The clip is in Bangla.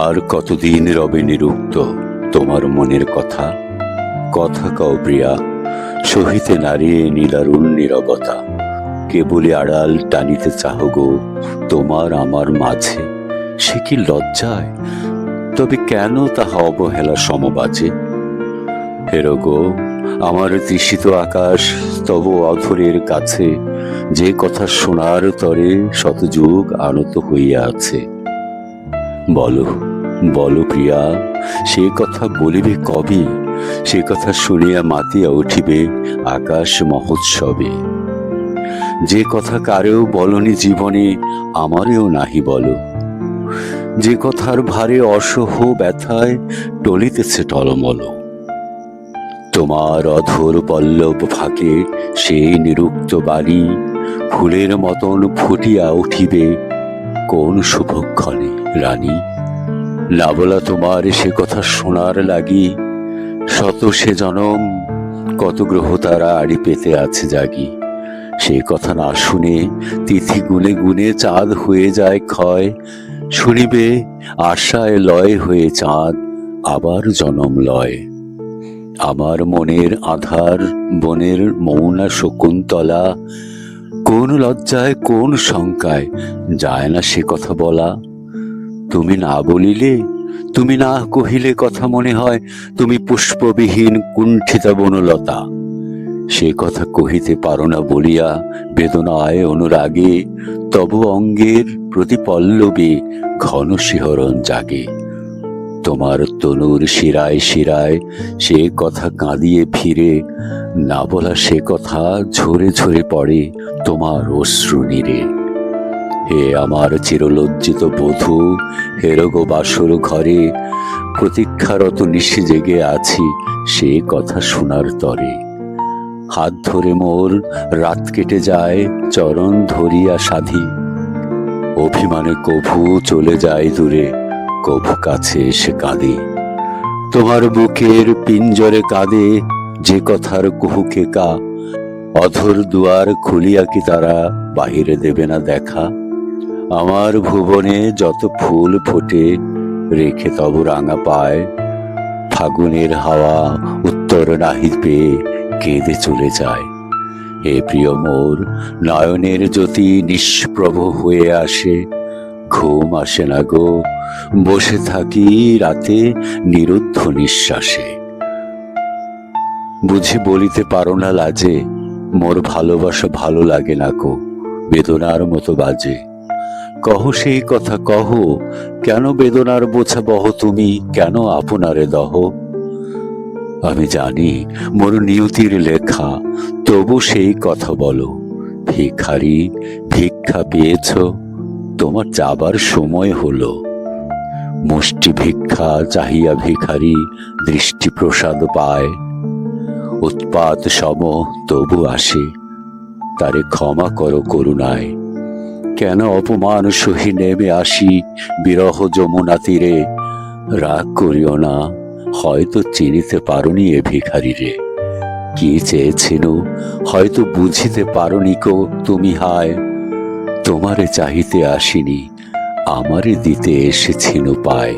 আর কতদিন রবে নিরুক্ত তোমার মনের কথা? কথা কও প্রিয়া, সহিতে নারিয়ে নীলারুণ নীরবতা। কেবলি আড়াল টানিতে চাহ গো, তোমার আমার মাঝে। সে কি লজ্জায়? তবে কেন তাহা অবহেলা সমবাজে? হেরো গো, আমার তৃষিত আকাশ তব অধরের কাছে, যে কথা শোনার তরে শতযুগ আনত হইয়া আছে। বলো। বলো প্রিয়া, সে কথা বলিবে কবে? সে কথা শুনিয়া মাতিয়া উঠিবে আকাশ মহোৎসবে। যে কথা কারেও বলনি জীবনে, আমারেও নাহি বলো। যে কথার ভারে অসহ ব্যথায় টলিতেছে টলমল। তোমার অধর পল্লব ফাঁকে সেই নিরুক্ত বাণী ফুলের মতন ফুটিয়া উঠিবে কোন শুভক্ষণে, রানী? না বলা তোমার সে কথা শোনার লাগি। শত সে জনম, কত গ্রহ তারা আড়ি পেতে আছে জাগি। সে কথা না শুনে তিথি গুনে গুনে চাঁদ হয়ে যায় ক্ষয়। শুনিবে আশায় লয় হয়ে চাঁদ, আবার জনম লয়। আমার মনের আধার, বনের মৌনা শকুন্তলা, কোন লজ্জায় কোন শঙ্কায় যায় না সে কথা বলা। তুমি না বলিলে, তুমি না কহিলে কথা মনে হয়, তুমি পুষ্পবিহীন কুণ্ঠিত বনলতা। সে কথা কহিতে পারো না বলিয়া বেদনায় অনুরাগে, তব অঙ্গের প্রতি পল্লবে ঘন শিহরণ জাগে। তোমার তনুর শিরায় শিরায় সে কথা কাঁদিয়ে ফিরে, না বলা সে কথা ঝরে ঝরে পড়ে তোমার অশ্রু নীরে। হে আমার চিরলজ্জিত বধূ হেরগো বাসর ঘরে, প্রতীক্ষারত নিশে জেগে আছি সে কথা শোনার তরে। হাত ধরে মোর, রাত কেটে যায়, চরণ ধরিয়া সাধি। অভিমানে কভু চলে যায় দূরে, কভু কাছে এসে কাঁদে। তোমার বুকের পিঞ্জরে কাঁদে, যে কথার কুহুকে কা অধর দুয়ার খুলিয়া কি তারা, বাহিরে দেবে না দেখা। আমার ভুবনে যত ফুল ফোটে, রেখে তব রাঙা পায়। ফাগুনের হাওয়া উত্তর নাহি পেয়ে কেঁদে চলে যায়। হে প্রিয় মোর, নয়নের জ্যোতি নিষ্প্রভ হয়ে আসে। ঘুম আসে না গো, বসে থাকি রাতে নিরুদ্ধ নিঃশ্বাসে। বুঝি বলিতে পারো না লাজে, মোর ভালোবাসা ভালো লাগে না কো বেদনার মতো বাজে। কহ সেই কথা কহ, কেন বেদনার বোঝা বহ তুমি, কেন আপনারে দহ? আমি জানি মোর নিয়তির লেখা, তবু সেই কথা বলো, ভিখারি, ভিক্ষা পেয়েছ, তোমার যাবার সময় হলো। মুষ্টি ভিক্ষা চাহিয়া ভিখারি দৃষ্টি প্রসাদ পায়, উৎপাত সম তবু আসে, তারে ক্ষমা করো করুণায়। কেন অপমান সহি নেমে আসি? বিরহ যমুনা তীরে। রাগ করিও না, হয়তো চিনিতে পারনি এ ভিখারি রে কি চেয়েছিল হয়তো বুঝিতে পারনি কো তুমি হায়। তোমারে চাহিতে আসিনি, আমারে দিতে এসেছিল পায়।